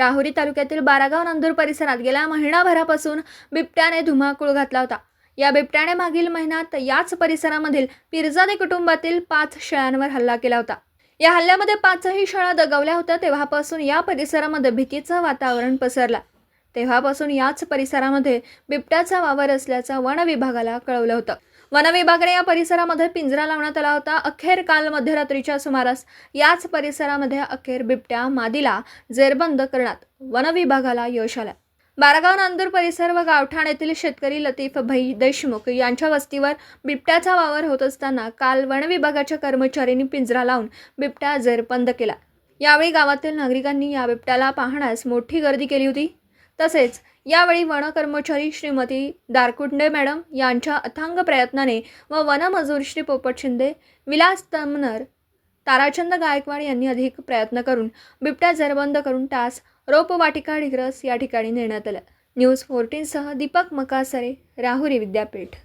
राहुरी तालुक्यातील बारागाव नंदूर परिसरात गेल्या महिनाभरापासून बिबट्याने धुमाकूळ घातला होता. या बिबट्याने मागील महिन्यात याच परिसरामधील पिरजादे कुटुंबातील पाच शेळ्यांवर हल्ला केला होता. या हल्ल्यामध्ये पाचही शाळा दगावल्या होत्या. तेव्हापासून या परिसरामध्ये भीतीचं वातावरण पसरलं. तेव्हापासून याच परिसरामध्ये बिबट्याचा वावर असल्याचं वन विभागाला कळवलं होतं. वनविभागाने या परिसरामध्ये पिंजरा लावण्यात आला होता. अखेर काल मध्यरात्रीच्या सुमारास याच परिसरामध्ये अखेर बिबट्या मादीला जेरबंद करण्यात वनविभागाला यश आलं. बारागाव नांदूर परिसर व गावठाण येथील शेतकरी लतीफ भाई देशमुख यांच्या वस्तीवर बिबट्याचा वावर होत असताना काल वनविभागाच्या कर्मचाऱ्यांनी पिंजरा लावून बिबट्या जेरबंद केला. यावेळी गावातील नागरिकांनी या बिबट्याला पाहण्यास मोठी गर्दी केली होती. तसेच यावेळी वन कर्मचारी श्रीमती दारकुंडे मॅडम यांच्या अथांग प्रयत्नाने व वनमजूर श्री पोपट शिंदे विलास तमनर ताराचंद गायकवाड यांनी अधिक प्रयत्न करून बिबट्या जरबंद करून त्यास रोपवाटिका डिग्रस या ठिकाणी नेण्यात आलं न्यूज फोर्टीनसह दीपक मकासरे राहुरी विद्यापीठ.